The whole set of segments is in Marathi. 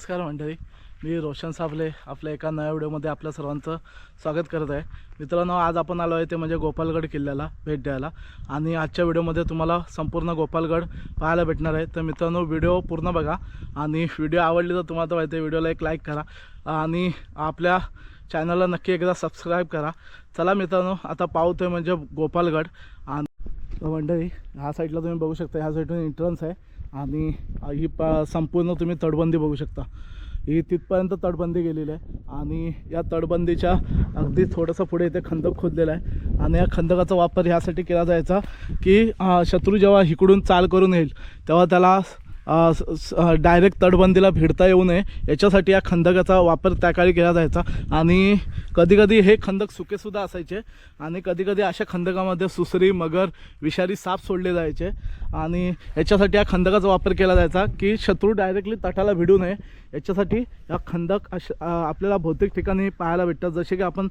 नमस्कार मंडळी मी रोशन साबले आपल्या एका नव्या व्हिडिओमध्ये आपल्या सर्वांचं स्वागत करत आहे. मित्रांनो आज आपण आलो आहे ते म्हणजे गोपालगड किल्ल्याला भेट द्यायला. आणि आजच्या व्हिडिओमध्ये तुम्हाला संपूर्ण गोपालगड पाहायला भेटणार आहे. तर मित्रांनो व्हिडिओ पूर्ण बघा. आणि व्हिडिओ आवडली तर तुम्हाला तर माहिती आहे व्हिडिओला एक लाईक करा. आणि आपल्या चॅनलला नक्की एकदा सबस्क्राईब करा. चला मित्रांनो आता पाहतोय म्हणजे गोपालगड. आणि मंडळी ह्या साईडला तुम्ही बघू शकता ह्या साईडून एंट्रन्स आहे. आणि ही प संपूर्ण तुम्ही तटबंदी बघू शकता. ही तिथपर्यंत तटबंदी गेलेली आहे. आणि या तटबंदीच्या अगदी थोडंसं पुढे इथे खंदक खोदलेला आहे. आणि या खंदकाचा वापर ह्यासाठी केला जायचा की शत्रू जेव्हा इकडून चाल करून येईल तेव्हा त्याला डायरेक्ट तटबंदीला भिडता येऊ नये. याच्यासाठी या खंदकाचा वापर त्या काळी केला जायचा. आणि कधीकधी हे खंदक सुकेसुद्धा असायचे. आणि कधीकधी अशा खंदकामध्ये सुसरी मगर विषारी साप सोडले जायचे. आणि याच्यासाठी या खंदकाचा वापर केला जायचा की शत्रू डायरेक्टली तटाला भिडू नये. याच्यासाठी या खंदक अश आपल्याला भौतिक ठिकाणी पाहायला भेटतात. जसे की आपण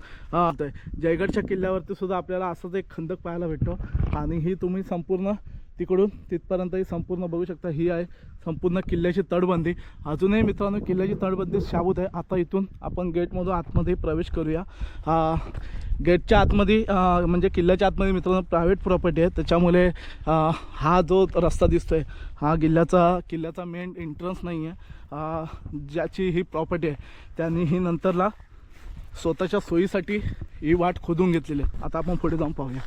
ते जयगडच्या किल्ल्यावरती सुद्धा आपल्याला असंच एक खंदक पाहायला भेटतो. आणि ही तुम्ही संपूर्ण तिकडून तिथपर्यंतही संपूर्ण बघू शकता ही आहे संपूर्ण किल्ल्याची तटबंदी. अजूनही मित्रांनो किल्ल्याची तटबंदी शाबूत आहे. आता इथून आपण गेटमधून आतमध्ये प्रवेश करूया. गेटच्या आतमध्ये म्हणजे किल्ल्याच्या आतमध्ये मित्रांनो प्रायव्हेट प्रॉपर्टी आहे. त्याच्यामुळे हा जो रस्ता दिसतो आहे हा किल्ल्याचा किल्ल्याचा मेन एंट्रन्स नाही आहे. ज्याची ही प्रॉपर्टी आहे त्यांनी ही नंतरला स्वतःच्या सोयीसाठी ही वाट खोदून घेतलेली आहे. आता आपण पुढे जाऊन पाहूया.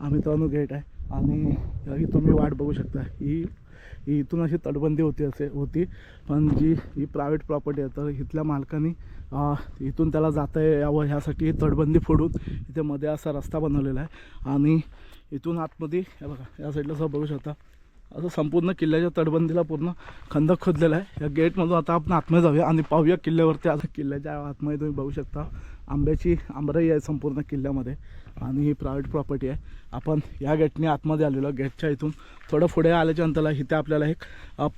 हा मित्रांनो गेट आहे. आणि इथून तुम्ही वाट बघू शकता. ही ही इथून अशी तटबंदी होती असे होती. पण जी ही प्रायव्हेट प्रॉपर्टी आहे तर इथल्या मालकाने इथून त्याला जाता यावं ह्यासाठी ही तटबंदी फोडून इथे मध्ये असा रस्ता बनवलेला आहे. आणि इथून आतमध्ये हे बघा या साईडला असं बघू शकता. असं संपूर्ण किल्ल्याच्या तटबंदीला पूर्ण खंदक खोदलेला आहे. या गेटमधून आता आपण आतमध्ये जाऊया आणि पाहूया किल्ल्यावरती आता किल्ल्याच्या आतमध्ये तुम्ही बघू शकता. आंब्याची आंबराई आहे संपूर्ण किल्ल्यामध्ये आणि ही प्रायव्हेट प्रॉपर्टी आहे. आपण या गेटने आतमध्ये आलेलो गेटच्या इथून थोडं पुढे आल्याच्या नंतरला इथे आपल्याला एक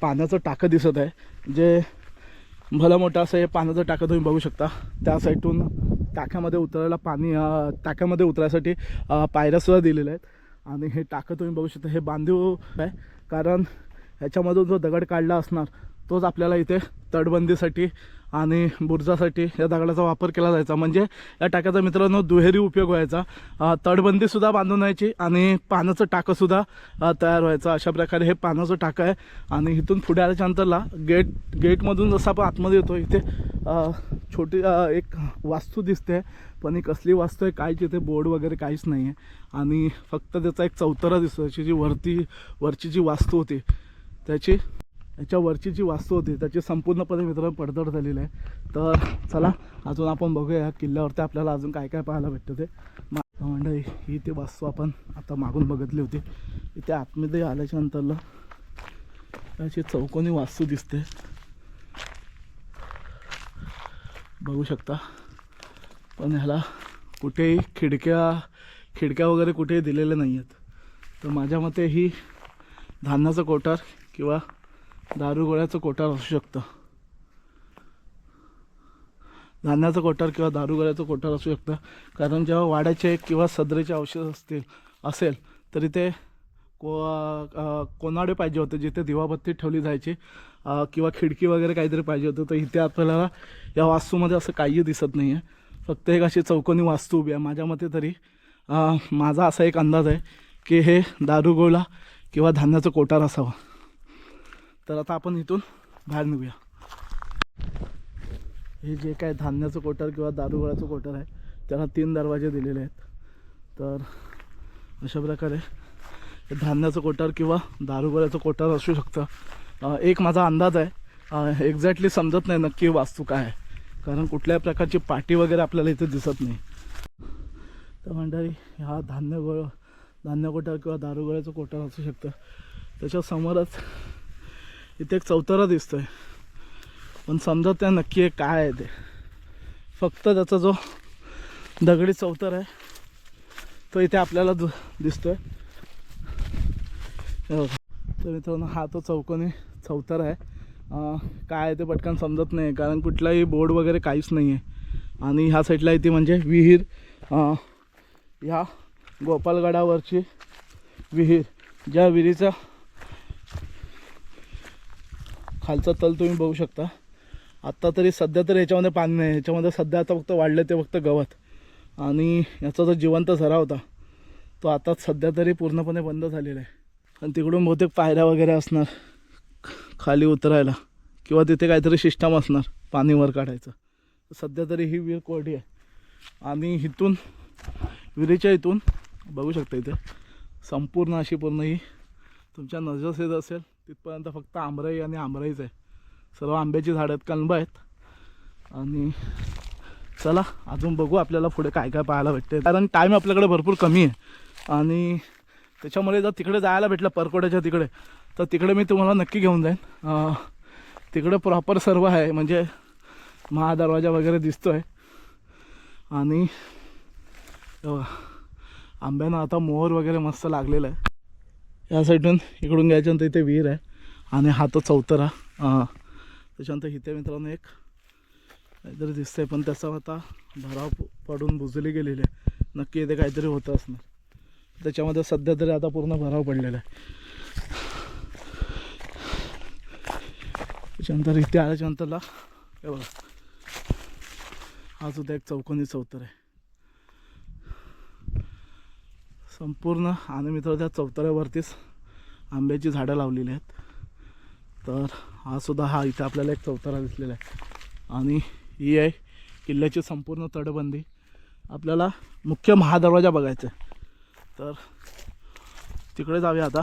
पाण्याचं टाकं दिसत आहे. जे भलं मोठं असं हे पाण्याचं टाकं तुम्ही बघू शकता. त्या साईडून टाक्यामध्ये उतरायला पाणी टाक्यामध्ये उतरायसाठी पायऱ्यासुद्धा दिलेल्या आहेत. आणि हे टाकं तुम्ही बघू शकता. हे बांधीव आहे. कारण ह्याच्यामधून जो दगड काढला असणार तोच आपल्याला इथे तटबंदीसाठी आणि बुर्जासाठी या दगडाचा वापर केला जायचा. म्हणजे या टाक्याचा मित्रांनो दुहेरी उपयोग व्हायचा. तटबंदीसुद्धा बांधून व्हायची आणि पाण्याचं टाकंसुद्धा तयार व्हायचं. अशा प्रकारे हे पाण्याचं टाकं आहे. आणि इथून पुढे आल्याच्या नंतरला गेट गेटमधून जसं आपण आतमध्ये येतो इथे छोटी एक वास्तू दिसते. पण ही कसली वास्तू आहे काहीच इथे बोर्ड वगैरे काहीच नाही आहे. आणि फक्त त्याचा एक चौतरा दिसतो त्याची जी वरती वरची जी वास्तू होती त्याची याच्या वरची जी वास्तू होती त्याची संपूर्णपणे मित्रांनो पडझड झालेली आहे. तर चला अजून आपण बघूया या किल्ल्यावरती आपल्याला अजून काय काय पाहायला भेटतं ते. मंडळी ही ती वास्तू आपण आता मागून बघितली होती. इथे आतमध्ये आल्याच्या नंतरला अशी चौकोनी वास्तू दिसते. बघू शकता. पण ह्याला कुठेही खिडक्या खिडक्या वगैरे कुठेही दिलेल्या नाही आहेत तर माझ्या मते ही धान्याचं कोठार किंवा दारू गोळ्याचं कोठार असू शकतं. धान्याचं कोठार किंवा दारू गोळ्याचं कोठार असू शकतं. कारण जेव्हा वाड्याचे किंवा सदरेचे औषध असतील असेल तरी ते को कोनाडे पाहिजे होते जिथे दिवाबत्ती ठेवली जायची किंवा खिडकी वगैरे काहीतरी पाहिजे होतं. तर इथे आपल्याला या वास्तूमध्ये असं काही दिसत नाही आहे फक्त एक अशी चौकोनी वास्तू उभी आहे. माझ्या मते तरी माझा असा एक अंदाज आहे की हे दारुगोळा किंवा धान्याचं कोठार असावं. तर आता आपण इथून बाहेर निघूया. हे जे काय धान्याचं कोठार किंवा दारुगळाचं कोठार आहे त्याला तीन दरवाजे दिलेले आहेत. तर अशा प्रकारे धान्याचं कोठार किंवा दारुगोळ्याचं कोठार असू शकतं. एक माझा अंदाज आहे. एक्झॅक्टली समजत नाही नक्की वास्तू काय आहे. कारण कुठल्याही प्रकारची पाटी वगैरे आपल्याला इथे दिसत नाही. तर मंडळी हा धान्य गोळ धान्य कोठार किंवा दारुगळ्याचं कोठार असू शकतं. त्याच्यासमोरच इथे एक चौतारा दिसतोय. पण समजा त्या नक्की एक काय आहे ते. फक्त त्याचा जो दगडी चौतर आहे तो इथे आपल्याला दिसतोय. तर मित्रांनो हा तो चौकोनी चौतार आहे. काय आहे ते पटकन समजत नाही कारण कुठलाही बोर्ड वगैरे काहीच नाही आहे आणि ह्या साईडला इथे म्हणजे विहीर ह्या गोपालगडावरची विहीर ज्या विहिरीचा खालचा तल तुम्ही बघू शकता. आत्ता तरी सध्या तरी याच्यामध्ये पाणी नाही. याच्यामध्ये सध्या आता फक्त वाढलं ते फक्त गवत. आणि याचा जो जिवंत झरा होता तो आता सध्या तरी पूर्णपणे बंद झालेला आहे. आणि तिकडून बहुतेक पायऱ्या वगैरे असणार खाली उतरायला किंवा तिथे काहीतरी सिस्टम असणार पाणी वर काढायचं. सध्या तरी ही विहीर कोरडी आहे. आणि इथून विहिरीच्या इथून बघू शकता इथे संपूर्ण अशी पूर्ण ही तुमच्या नजर येत असेल. तिथपर्यंत फक्त आंबराई आणि आंबराईच आहे. सर्व आंब्याची झाडं आहेत कलंब आहेत. आणि चला अजून बघू आपल्याला पुढे काय काय पाहायला भेटते कारण टाईम आपल्याकडे भरपूर कमी आहे. आणि त्याच्यामुळे जर तिकडे जायला भेटलं परकोड्याच्या तिकडे तर तिकडे मी तुम्हाला नक्की घेऊन जाईन. तिकडे प्रॉपर सर्व आहे. म्हणजे महादरवाजा वगैरे दिसतो आहे आणि आंब्यांना आंब्यानं आता मोहर वगैरे मस्त लागलेलं आहे. या साईडून इकडून घ्यायच्यानंतर इथे विहीर आहे. आणि हा तो चौतरा. त्याच्यानंतर इथे मित्रांनो एक काहीतरी दिसतंय पण त्याचा आता भराव पडून बुजली गेलेली आहे. नक्की इथे काहीतरी होतं असणार. त्याच्यामध्ये सध्या तरी आता पूर्ण भराव पडलेला आहे. त्याच्यानंतर इथे आल्याच्यानंतरला हे बघा. हा सुद्धा एक चौकोनी चौतर आहे. संपूर्ण आणि मित्र त्या चौतऱ्यावरतीच आंब्याची झाडं लावलेली आहेत. तर हा सुद्धा हा इथे आपल्याला एक चौतारा दिसलेला आहे. आणि ही आहे किल्ल्याची संपूर्ण तटबंदी. आपल्याला मुख्य महादरवाजा बघायचा आहे. तर तिकडे जाऊया आता.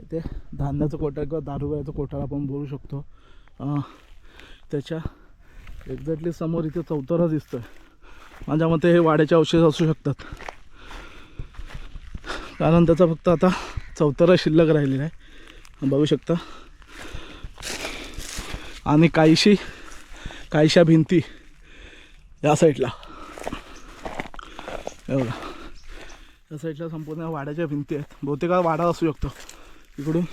इथे धान्याचं कोठार किंवा दारुगाचं कोठार आपण बोलू शकतो. त्याच्या एक्झॅक्टली समोर इथे चौतारा दिसतोय. माझ्या मते हे वाड्याचे अवशेष असू शकतात. कारण त्याचा फक्त आता चौथारा शिल्लक राहिलेला आहे. बघू शकता. आणि काहीशी काहीशा भिंती या साईडला. एवढा या साईडला संपूर्ण वाड्याच्या भिंती आहेत. बहुतेक वाडा असू शकतो. इकडून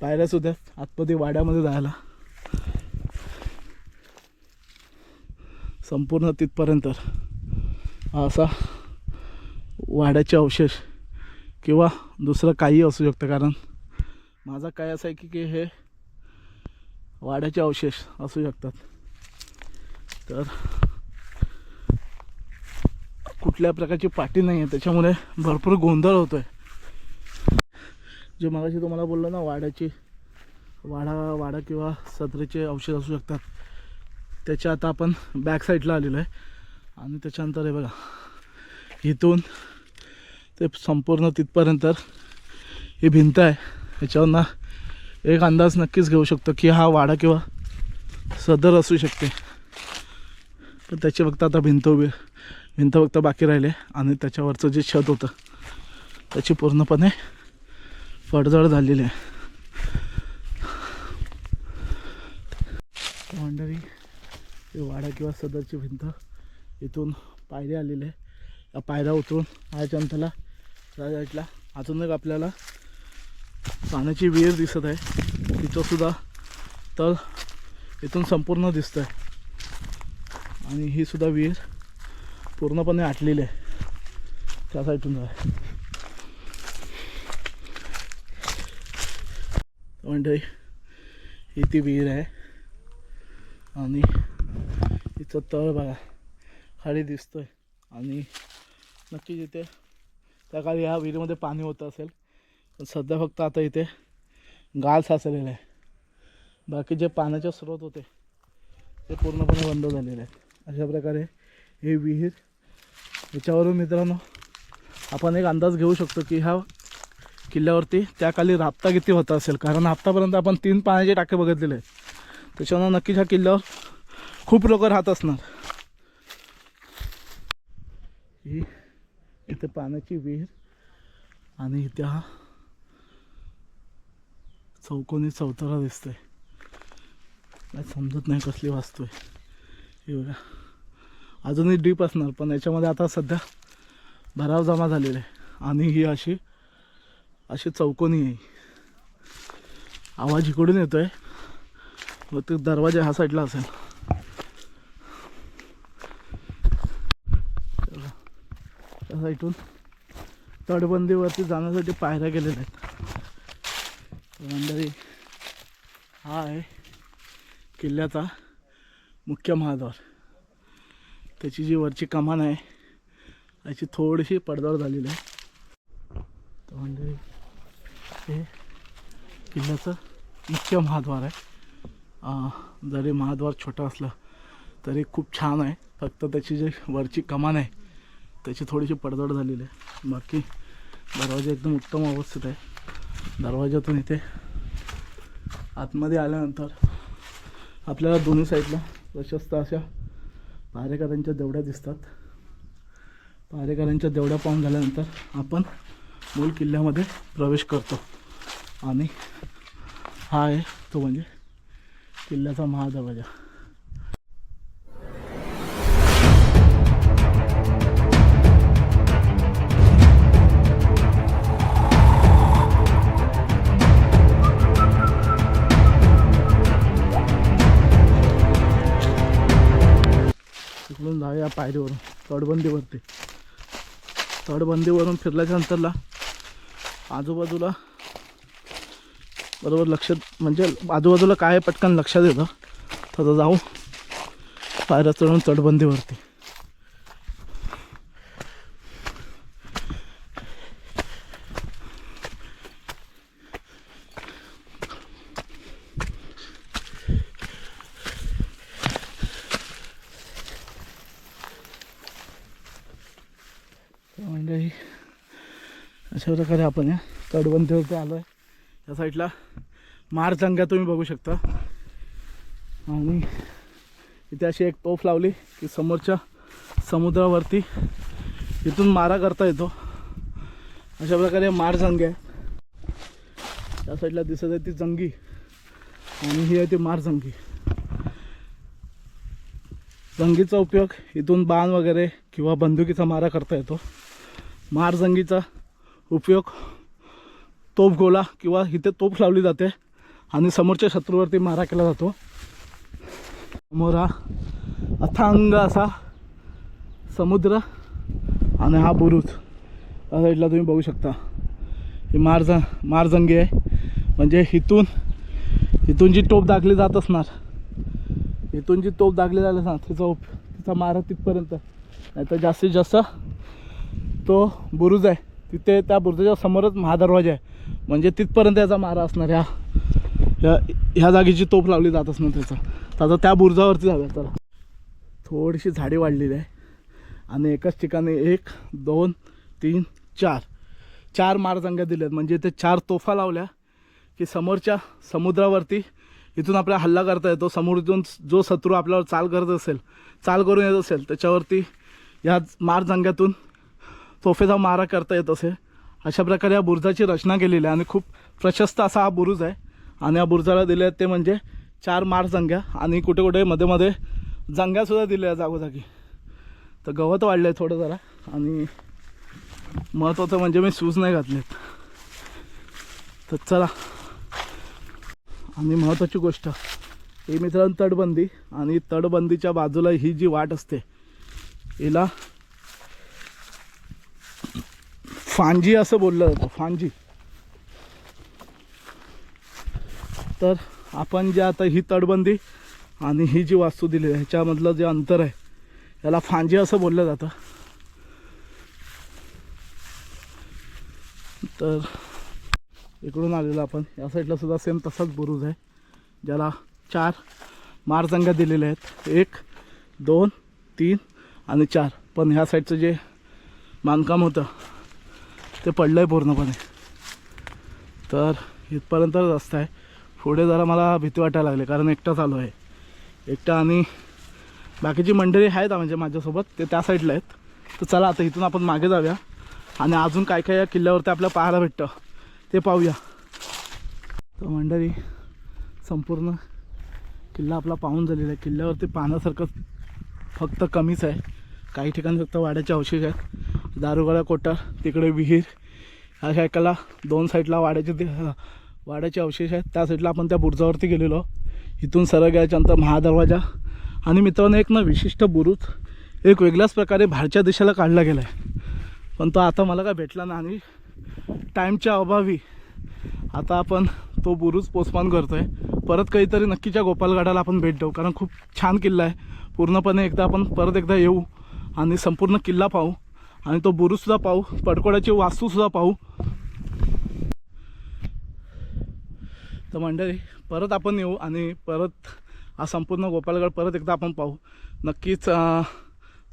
पायऱ्या सुद्धा आहेत आतमध्ये वाड्यामध्ये जायला. संपूर्ण तिथपर्यंत. हा असा वाड्याचे अवशेष किंवा दुसरं काही असू शकतं. कारण माझा काय असं आहे की की हे वाड्याचे अवशेष असू शकतात. तर कुठल्या प्रकारची पाटी नाही आहे त्याच्यामुळे भरपूर गोंधळ होतो आहे जे मगाशी तुम्हाला बोललो ना वाड्याची वाडा वाडा किंवा सदरेचे अवशेष असू शकतात. त्याच्या आता आपण बॅक साईडला आलेलो आहे. आणि त्याच्यानंतर हे बघा. इथून ते संपूर्ण तिथपर्यंत ही भिंत आहे. ह्याच्यावरनं एक अंदाज नक्कीच घेऊ शकतो की हा वाडा किंवा सदर असू शकते. पण त्याची फक्त आता भिंत उभी भिंत फक्त बाकी राहिले आणि त्याच्यावरचं जे छत होतं त्याची पूर्णपणे फडजड झालेली आहे. मंडळी ही वाडा किंवा सदरची भिंत इथून पायरी आलेली आहे. पायऱ्या उतरून आल्याच्यानंतरला त्या साईडला अजून एक आपल्याला पाण्याची विहीर दिसत आहे. तिथं सुद्धा तर इथून संपूर्ण दिसतं आहे आणि ही सुद्धा विहीर पूर्णपणे आटलेली आहे. त्या साईडून आहे म्हणजे मंडळी ही ती विहीर आहे. आणि तिचं तळ बघा खाली दिसतोय. आणि नक्कीच इथे त्या काळी ह्या विहिरीमध्ये पाणी होतं असेल पण सध्या फक्त आता इथे गाळ साचलेला आहे. बाकी जे पाण्याचे स्रोत होते ते पूर्णपणे बंद झालेले आहेत. अशा प्रकारे हे विहीर याच्यावरून मित्रांनो आपण एक अंदाज घेऊ शकतो की ह्या किल्ल्यावरती त्या काली राबता किती होता असेल. कारण आत्तापर्यंत आपण तीन पाण्याचे टाके बघितलेले आहेत. त्याच्यानं नक्कीच ह्या किल्ल्यावर खूप लोक राहत असणार. ही इथे पाण्याची विहीर आणि इथे हा चौकोनी चौतारा दिसतोय. काय समजत नाही कसली वास्तू आहे. हे बघा. अजूनही डीप असणार पण याच्यामध्ये आता सध्या भराव जमा झालेला आहे. आणि ही अशी अशी चौकोनी आहे. आवाज इकडून येतोय. व ते दरवाजा ह्या साईडला असेल तेव्हा त्या साईडून तटबंदीवरती जाण्यासाठी पायऱ्या गेलेल्या आहेत. मंडळी हा आहे किल्ल्याचा मुख्य महाद्वार. त्याची जी वरची कमान आहे त्याची थोडीशी पडदार झालेली आहे. तर म्हणजे हे किल्ल्याचं मुख्य महाद्वार आहे. जरी महाद्वार छोटा असलं तरी खूप छान आहे. फक्त त्याची जी वरची कमान आहे त्याची थोडीशी पडझड झालेली आहे. बाकी दरवाजा एकदम उत्तम अवस्थेत आहे. दरवाजातून इथे आतमध्ये आल्यानंतर आपल्याला दोन्ही साईडला प्रशस्त अशा पारेकरांच्या देवड्या दिसतात. पारेकरांच्या देवड्या पाहून झाल्यानंतर आपण मूल किल्ल्यामध्ये प्रवेश करतो. आणि हा आहे तो म्हणजे किल्ल्याचा महादरवाजा. तिकडून जाऊया पायरीवरून फिरल्याच्या नंतरला आजूबाजूला बरोबर लक्ष म्हणजे आजूबाजूला काय पटकन लक्षात येतं. तर जाऊ. पायऱ्या चढून तटबंदीवरती तर मंडळी अशा प्रकारे आपण या तटबंदीवरती आलो आहे या साईडला मारचंगा तुम्ही बघू शकता. आणि इथे अशी एक तोफ लावली की समोरच्या समुद्रावरती इथून मारा करता येतो. अशा प्रकारे मारजंगे आहे त्या साईडला दिसत आहे ती जंगी आणि ही आहे ती मारजंगी जंगीचा उपयोग इथून बाण वगैरे किंवा बंदुकीचा मारा करता येतो. मारजंगीचा उपयोग तोफ गोला किंवा इथे तोफ लावली जाते आणि समोरच्या शत्रूवरती मारा केला जातो. समोर हा अथांग असा समुद्र आणि हा बुरुज. या साईडला तुम्ही बघू शकता. ही मारज मारजंगी आहे. म्हणजे इथून इथून जी टोप दागली जात असणार इथून जी तोप दागली जात असणार तिचा उप तिचा मारा तिथपर्यंत. नाही तर जास्तीत जास्त तो बुरुज आहे. तिथे त्या बुरुजाच्या समोरच महादरवाजा आहे. म्हणजे तिथपर्यंत याचा मारा असणार ह्या ह्या ह्या जागेची तोफ लावली जात असणार त्याचा. तर त्या बुरुजावरती जाऊया त्याला थोडीशी झाडे वाढलेली आहे. आणि एकाच ठिकाणी एक दोन तीन चार. चार मारजंग्या दिल्यात म्हणजे ते चार तोफा लावल्या की समोरच्या समुद्रावरती इथून आपला हल्ला करता येतो. समोरून जो शत्रू आपल्यावर चाल करत असेल चाल करून येत असेल त्याच्यावरती ह्या मारजंग्यातून तोफेचा मारा करता येत असे. अशा प्रकारे या बुरुजाची रचना केलेली आहे आणि खूप प्रशस्त असा हा बुरुज आहे. आणि या बुरुजाला दिले आहेत ते म्हणजे चार मार जंग्या आणि कुठे कुठे मध्ये मध्ये जंग्यासुद्धा दिल्या जागोजागी. तर गवत वाढलं आहे थोडं जरा आणि महत्त्वाचं म्हणजे मी शूज नाही घातलेत. तर चला. आणि महत्त्वाची गोष्ट हे मित्रांनो तटबंदी आणि तटबंदीच्या बाजूला ही जी वाट असते हिला फांजी असं बोललं जातं फांजी. तर आपण जे आता ही तटबंदी आणि ही जी वास्तू दिली आहे ह्याच्यामधलं जे अंतर आहे याला फांजी असं बोललं जातं. तर इकडून आलेलं आपण या साईडला सुद्धा सेम तसाच बुरुज आहे ज्याला चार मारजंगा दिलेल्या आहेत. एक दोन तीन आणि चार. पण ह्या साईडचं जे बांधकाम होतं ते पडलं आहे पूर्णपणे. तर इथपर्यंत रस्ता आहे. पुढे जरा मला भीती वाटायला लागली कारण एकटाच आलो आहे. एकटा आणि बाकीची मंडळी आहेत म्हणजे माझ्यासोबत ते त्या साईडला आहेत. तर चला आता इथून आपण मागे जाऊया. आणि अजून काय काय या किल्ल्यावरती आपल्याला पाहायला भेटतं ते पाहूया. तर मंडळी संपूर्ण किल्ला आपला पाहून झालेला आहे. किल्ल्यावरती पाहण्यासारखं फक्त कमीच आहे. काही ठिकाणी फक्त वाड्याचे अवशेष आहेत. दारुगळा कोटा तिकडे विहीर. ह्या साईडला दोन साईडला वाड्याचे वाड्याचे अवशेष आहेत. त्या साईडला आपण त्या बुरुजावरती गेलेलो. इथून सरळ गेल्याच्यानंतर महादरवाजा. आणि मित्रांनो एक ना विशिष्ट बुरुज एक वेगळ्याच प्रकारे बाहेरच्या दिशेला काढला गेला आहे पण तो आता मला काय भेटला ना आणि टाईमच्या अभावी आता आपण तो बुरुज पोस्टपॉन करतो आहे परत काहीतरी नक्कीच्या गोपालगडाला आपण भेट देऊ. कारण खूप छान किल्ला आहे. पूर्णपणे एकदा आपण परत एकदा येऊ आणि संपूर्ण किल्ला पाहू. आणि तो बुरुजसुद्धा पाहू. पडकोड्याची वास्तूसुद्धा पाहू. तर मंडळी परत आपण येऊ आणि परत हा संपूर्ण गोपालगड परत एकदा आपण पाहू. नक्कीच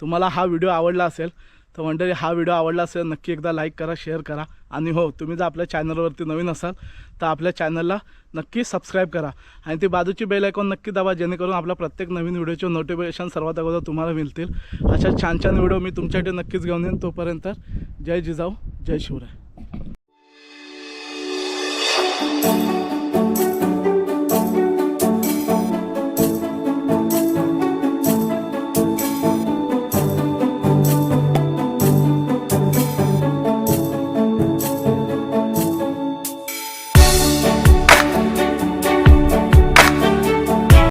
तुम्हाला हा व्हिडिओ आवडला असेल तर मंडळी हा व्हिडिओ आवडला असेल नक्की एकदा लाईक करा शेअर करा. आणि हो तुम्ही जर आपल्या चॅनलवरती नवीन असाल तर आपल्या चॅनलला नक्की सबस्क्राईब करा. आणि ती बाजूची बेल ऐकून नक्की दाबा जेणेकरून आपल्या प्रत्येक नवीन व्हिडिओचे नोटिफिकेशन सर्वात अगोदर तुम्हाला मिळतील. अशा छान छान व्हिडिओ मी तुमच्यासाठी नक्कीच घेऊन येईन. तोपर्यंत जय जिजाऊ जय शिवराय.